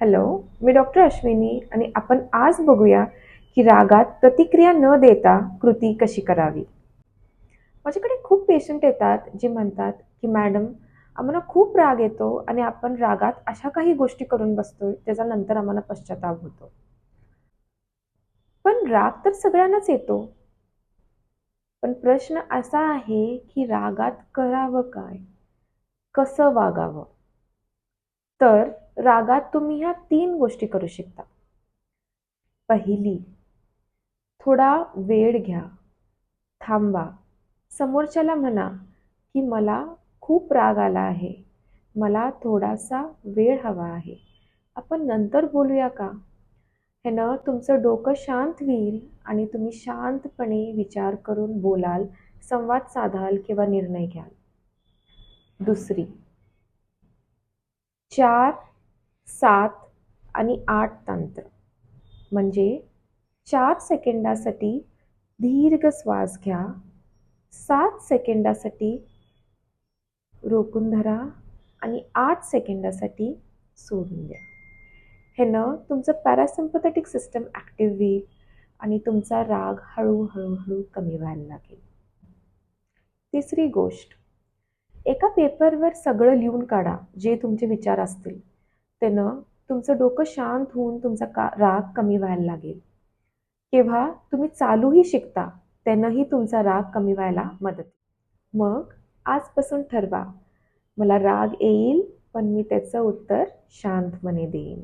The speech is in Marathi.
हॅलो मी डॉक्टर अश्विनी आणि आपण आज बघूया की रागात प्रतिक्रिया न देता कृती कशी करावी. माझ्याकडे खूप पेशंट येतात जे म्हणतात की मॅडम आम्हाला खूप राग येतो आणि आपण रागात अशा काही गोष्टी करून बसतो त्याचा नंतर आम्हाला पश्चाताप होतो. पण राग तर सगळ्यांनाच येतो. पण प्रश्न असा आहे की रागात करावं काय? कसं वागावं? तर रागात तुम्ही ह्या तीन गोष्टी करू शकता. पहिली थोडा वेळ घ्या. थांबा. समोरच्याला म्हणा की मला खूप राग आला आहे. मला थोडासा वेळ हवा आहे. आपण नंतर बोलूया का? ह्यानं तुमचं डोकं शांत होईल आणि तुम्ही शांतपणे विचार करून बोलाल संवाद साधाल किंवा निर्णय घ्याल. दुसरी चार सात आणि आठ तंत्र. म्हणजे चार सेकंदासाठी दीर्घ श्वास घ्या. सात सेकंदासाठी रोखून धरा आणि आठ सेकंदासाठी सोडून द्या. ह्यानं तुमचं पॅरासिम्पथेटिक सिस्टम ॲक्टिव्ह होईल आणि तुमचा राग हळूहळूहळू कमी व्हायला लागेल. तिसरी गोष्ट एका पेपरवर सगळं लिहून काढा जे तुमचे विचार असतील. त्यानं तुमचं डोकं शांत होऊन तुमचा का राग कमी व्हायला लागेल. केव्हा तुम्ही चालूही शिकता त्यानंही तुमचा राग कमी व्हायला मदत मग आजपासून ठरवा मला राग येईल पण मी त्याचं उत्तर शांतपणे देईन.